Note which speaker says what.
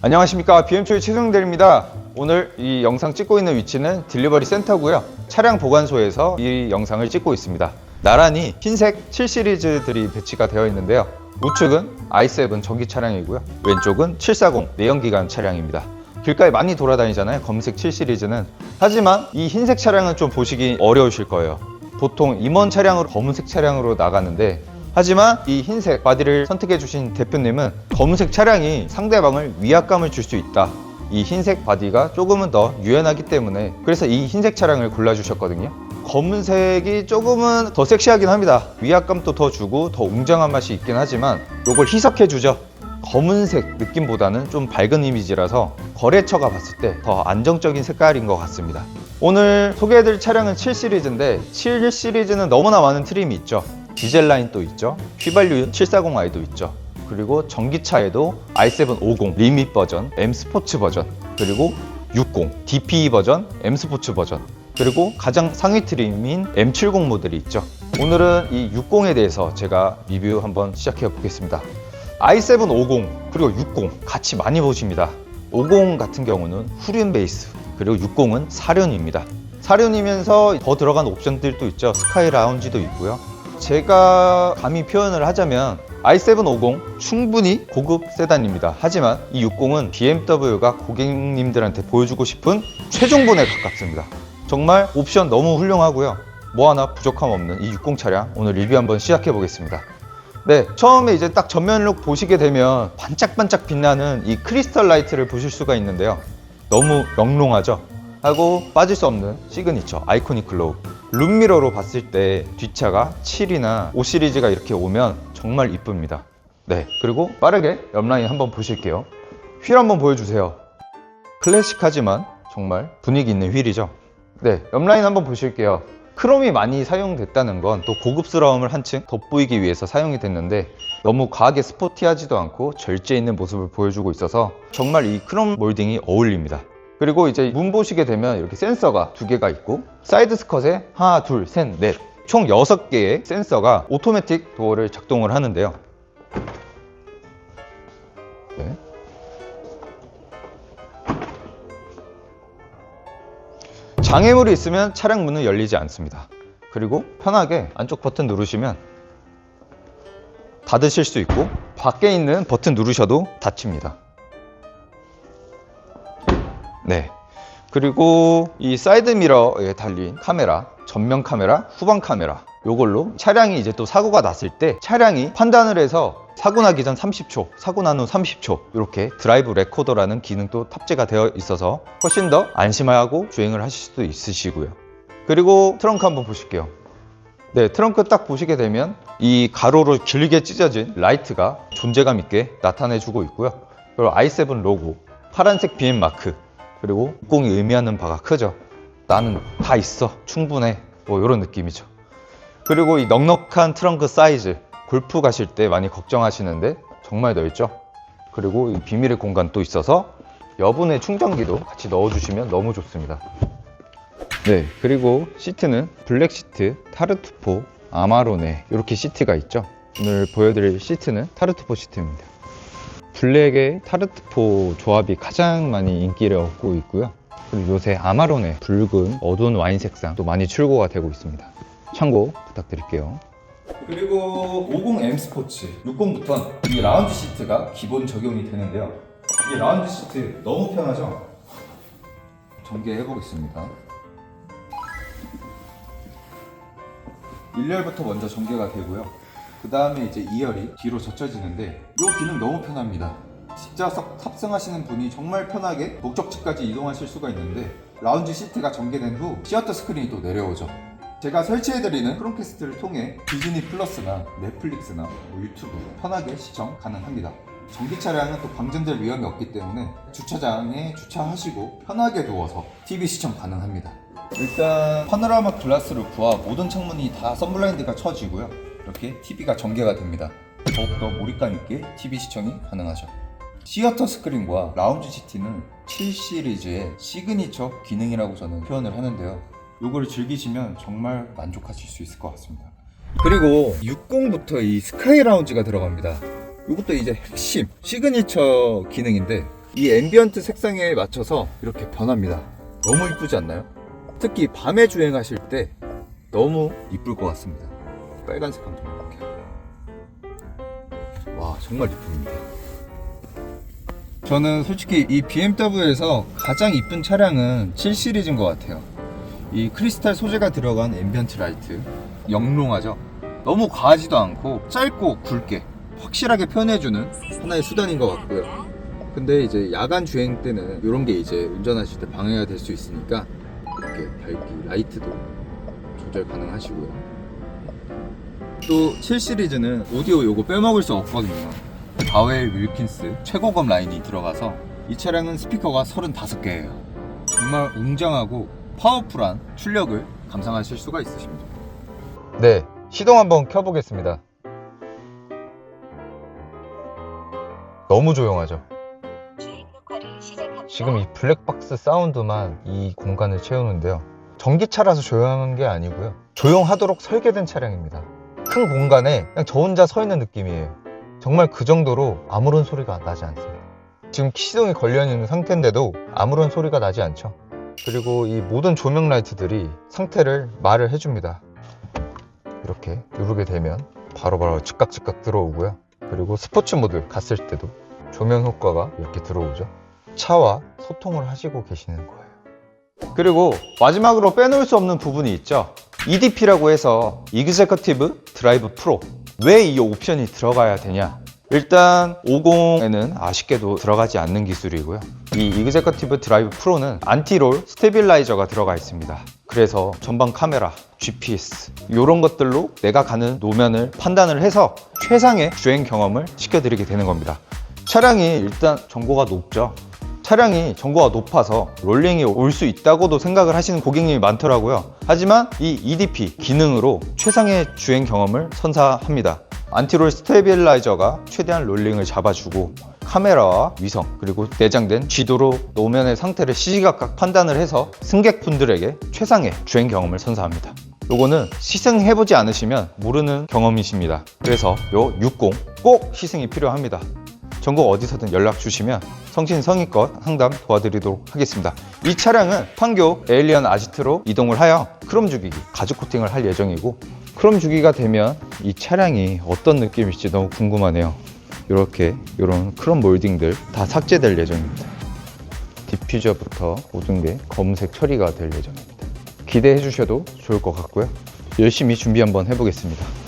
Speaker 1: 안녕하십니까. BM초의 최승대입니다. 오늘 이 영상 찍고 있는 위치는 딜리버리 센터고요. 차량 보관소에서 이 영상을 찍고 있습니다. 나란히 흰색 7시리즈들이 배치가 되어 있는데요. 우측은 i7 전기 차량이고요. 왼쪽은 740 내연기관 차량입니다. 길가에 많이 돌아다니잖아요. 검색 7시리즈는. 하지만 이 흰색 차량은 좀 보시기 어려우실 거예요. 보통 임원 차량으로 검은색 차량으로 나가는데 하지만 이 흰색 바디를 선택해 주신 대표님은 검은색 차량이 상대방을 위압감을 줄 수 있다. 이 흰색 바디가 조금은 더 유연하기 때문에 그래서 이 흰색 차량을 골라주셨거든요. 검은색이 조금은 더 섹시하긴 합니다. 위압감도 더 주고 더 웅장한 맛이 있긴 하지만 이걸 희석해 주죠. 검은색 느낌보다는 좀 밝은 이미지라서 거래처가 봤을 때 더 안정적인 색깔인 것 같습니다. 오늘 소개해드릴 차량은 7 시리즈인데 7 시리즈는 너무나 많은 트림이 있죠. 디젤 라인도 있죠. 휘발유 740i도 있죠. 그리고 전기차에도 i7 50 리밋 버전, M 스포츠 버전, 그리고 60 DPE 버전, M 스포츠 버전, 그리고 가장 상위 트림인 M70 모델이 있죠. 오늘은 이 60에 대해서 제가 리뷰 한번 시작해 보겠습니다. i7 50 그리고 60 같이 많이 보십니다. 50 같은 경우는 후륜 베이스 그리고 60은 사륜입니다. 사륜이면서 더 들어간 옵션들도 있죠. 스카이 라운지도 있고요. 제가 감히 표현을 하자면 i750 충분히 고급 세단입니다. 하지만 이 60은 BMW가 고객님들한테 보여주고 싶은 최종본에 가깝습니다. 정말 옵션 너무 훌륭하고요. 뭐 하나 부족함 없는 이 60 차량 오늘 리뷰 한번 시작해 보겠습니다. 네, 처음에 이제 딱 전면룩 보시게 되면 반짝반짝 빛나는 이 크리스탈 라이트를 보실 수가 있는데요. 너무 영롱하죠? 하고 빠질 수 없는 시그니처 아이코닉 글로우. 룸미러로 봤을 때 뒷차가 7이나 5 시리즈가 이렇게 오면 정말 이쁩니다. 네, 그리고 빠르게 옆라인 한번 보실게요. 휠 한번 보여주세요. 클래식하지만 정말 분위기 있는 휠이죠. 네, 옆라인 한번 보실게요. 크롬이 많이 사용됐다는 건 또 고급스러움을 한층 돋보이기 위해서 사용이 됐는데 너무 과하게 스포티하지도 않고 절제 있는 모습을 보여주고 있어서 정말 이 크롬 몰딩이 어울립니다. 그리고 이제 문 보시게 되면 이렇게 센서가 두 개가 있고 사이드 스컷에 하나, 둘, 셋, 넷총 6개의 센서가 오토매틱 도어를 작동을 하는데요. 네. 장애물이 있으면 차량 문은 열리지 않습니다. 그리고 편하게 안쪽 버튼 누르시면 닫으실 수 있고 밖에 있는 버튼 누르셔도 닫힙니다. 네. 그리고 이 사이드 미러에 달린 카메라, 전면 카메라, 후방 카메라 요걸로 차량이 이제 또 사고가 났을 때 차량이 판단을 해서 사고 나기 전 30초, 사고 난 후 30초 이렇게 드라이브 레코더라는 기능도 탑재가 되어 있어서 훨씬 더 안심하고 주행을 하실 수도 있으시고요. 그리고 트렁크 한번 보실게요. 네, 트렁크 딱 보시게 되면 이 가로로 길게 찢어진 라이트가 존재감 있게 나타내주고 있고요. 그리고 i7 로고, 파란색 BM 마크, 그리고 60이 의미하는 바가 크죠. 나는 다 있어, 충분해, 뭐 이런 느낌이죠. 그리고 이 넉넉한 트렁크 사이즈, 골프 가실 때 많이 걱정하시는데 정말 넓죠. 그리고 이 비밀의 공간 또 있어서 여분의 충전기도 같이 넣어주시면 너무 좋습니다. 네, 그리고 시트는 블랙 시트, 타르투포, 아마로네 이렇게 시트가 있죠. 오늘 보여드릴 시트는 타르투포 시트입니다. 블랙의 타르투포 조합이 가장 많이 인기를 얻고 있고요. 그리고 요새 아마로네 붉은 어두운 와인 색상도 많이 출고가 되고 있습니다. 참고 부탁드릴게요. 그리고 50M 스포츠 60부터 이 라운지 시트가 기본 적용이 되는데요. 이 라운지 시트 너무 편하죠? 전개해 보겠습니다. 1열부터 먼저 전개가 되고요. 그 다음에 이제 2열이 뒤로 젖혀지는데 이 기능 너무 편합니다. 직자석 탑승하시는 분이 정말 편하게 목적지까지 이동하실 수가 있는데 라운지 시트가 전개된 후 시어터 스크린이 또 내려오죠. 제가 설치해드리는 크롬캐스트를 통해 디즈니 플러스나 넷플릭스나 뭐 유튜브 편하게 시청 가능합니다. 전기 차량은 또 방전될 위험이 없기 때문에 주차장에 주차하시고 편하게 누워서 TV 시청 가능합니다. 일단 파노라마 글라스를 부하 모든 창문이 다 선블라인드가 쳐지고요. 이렇게 TV가 전개가 됩니다. 더욱더 몰입감 있게 TV 시청이 가능하죠. 시어터 스크린과 라운지 시티는 7 시리즈의 시그니처 기능이라고 저는 표현을 하는데요. 요거를 즐기시면 정말 만족하실 수 있을 것 같습니다. 그리고 60부터 이 스카이 라운지가 들어갑니다. 이것도 이제 핵심 시그니처 기능인데 이 앰비언트 색상에 맞춰서 이렇게 변합니다. 너무 이쁘지 않나요? 특히 밤에 주행하실 때 너무 이쁠 것 같습니다. 빨간색 볼게요. 와 정말 이쁩니다. 저는 솔직히 이 BMW에서 가장 이쁜 차량은 7 시리즈인 것 같아요. 이 크리스탈 소재가 들어간 앰비언트 라이트 영롱하죠. 너무 과하지도 않고 짧고 굵게 확실하게 표현해주는 하나의 수단인 것 같고요. 근데 이제 야간 주행 때는 이런 게 이제 운전하실 때 방해가 될 수 있으니까 이렇게 밝기 라이트도 조절 가능하시고요. 또 7 시리즈는 오디오 요거 빼먹을 수 없거든요. 바웰 윌킨스 최고급 라인이 들어가서 이 차량은 스피커가 35개예요. 정말 웅장하고 파워풀한 출력을 감상하실 수가 있으십니다. 네, 시동 한번 켜보겠습니다. 너무 조용하죠. 지금 이 블랙박스 사운드만 이 공간을 채우는데요. 전기차라서 조용한 게 아니고요. 조용하도록 설계된 차량입니다. 큰 공간에 그냥 저 혼자 서 있는 느낌이에요. 정말 그 정도로 아무런 소리가 나지 않습니다. 지금 시동이 걸려 있는 상태인데도 아무런 소리가 나지 않죠. 그리고 이 모든 조명 라이트들이 상태를 말을 해줍니다. 이렇게 누르게 되면 바로바로 즉각 즉각 들어오고요. 그리고 스포츠 모드 갔을 때도 조명 효과가 이렇게 들어오죠. 차와 소통을 하시고 계시는 거예요. 그리고 마지막으로 빼놓을 수 없는 부분이 있죠. EDP라고 해서 Executive Drive Pro. 왜이 옵션이 들어가야 되냐? 일단 50에는 아쉽게도 들어가지 않는 기술이고요. 이 Executive Drive Pro는 안티롤 스테빌라이저가 들어가 있습니다. 그래서 전방 카메라, GPS 이런 것들로 내가 가는 노면을 판단을 해서 최상의 주행 경험을 시켜드리게 되는 겁니다. 차량이 일단 정보가 높죠. 차량이 정보가 높아서 롤링이 올 수 있다고도 생각을 하시는 고객님이 많더라고요. 하지만 이 EDP 기능으로 최상의 주행 경험을 선사합니다. 안티롤 스테빌라이저가 최대한 롤링을 잡아주고 카메라와 위성 그리고 내장된 지도로 노면의 상태를 시시각각 판단을 해서 승객분들에게 최상의 주행 경험을 선사합니다. 요거는 시승해보지 않으시면 모르는 경험이십니다. 그래서 요 60 꼭 시승이 필요합니다. 전국 어디서든 연락 주시면 성신성의껏 상담 도와드리도록 하겠습니다. 이 차량은 판교 에일리언 아지트로 이동을 하여 크롬 주기기, 가죽 코팅을 할 예정이고 크롬 주기가 되면 이 차량이 어떤 느낌일지 너무 궁금하네요. 이렇게 이런 크롬 몰딩들 다 삭제될 예정입니다. 디퓨저부터 모든 게 검은색 처리가 될 예정입니다. 기대해 주셔도 좋을 것 같고요. 열심히 준비 한번 해보겠습니다.